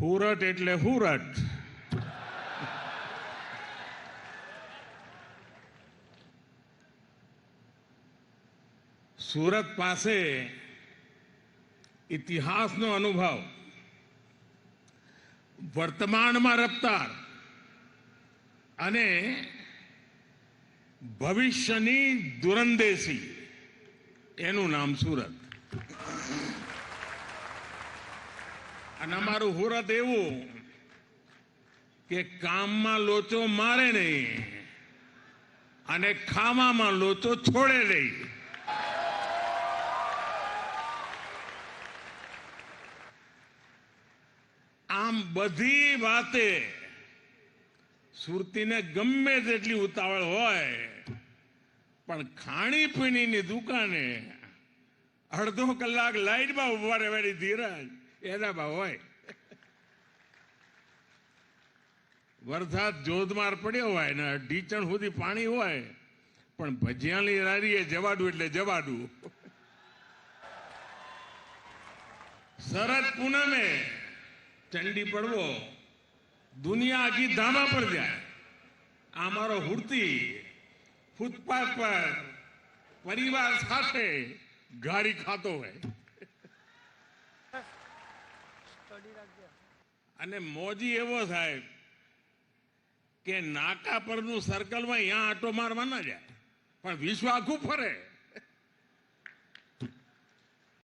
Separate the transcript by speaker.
Speaker 1: હુરટ એટલે હુરટ. સુરત પાસે ઇતિહાસનો અનુભવ. વર્તમાનમાં રફતાર અને ભવિષ્યની દુરંદેશી એનું નામ સુરત. અને અમારું હુરત એવું કે કામમાં લોચો મારે નહીં અને ખાવામાં લોચો છોડે નહીં. આમ બધી વાતે સુરતીને ગમે તેટલી ઉતાવળ હોય, પણ ખાણીપીણીની દુકાને અડધો કલાક લાઈટમાં ઊભા રહેવાની ધીરજ એનામાં હોય. વરસાદ જોધમાર પડ્યો હોય ને ઢીચણ સુધી પાણી હોય, પણ ભજીયાની રારીએ જવાડું એટલે જવાડું. શરદ પૂનમે ચંડી પડવો, દુનિયા આખી ધામા પર જાય. આ મારો હુરતી ફૂટપાથ પર પરિવાર સાથે ગાડી ખાતો હોય. અને મોજી એવો સાહેબ કે નાકા પરનું સર્કલમાં અહીંયા આટો મારવા ના જાય. પણ વિશ્વ આખું ફરે.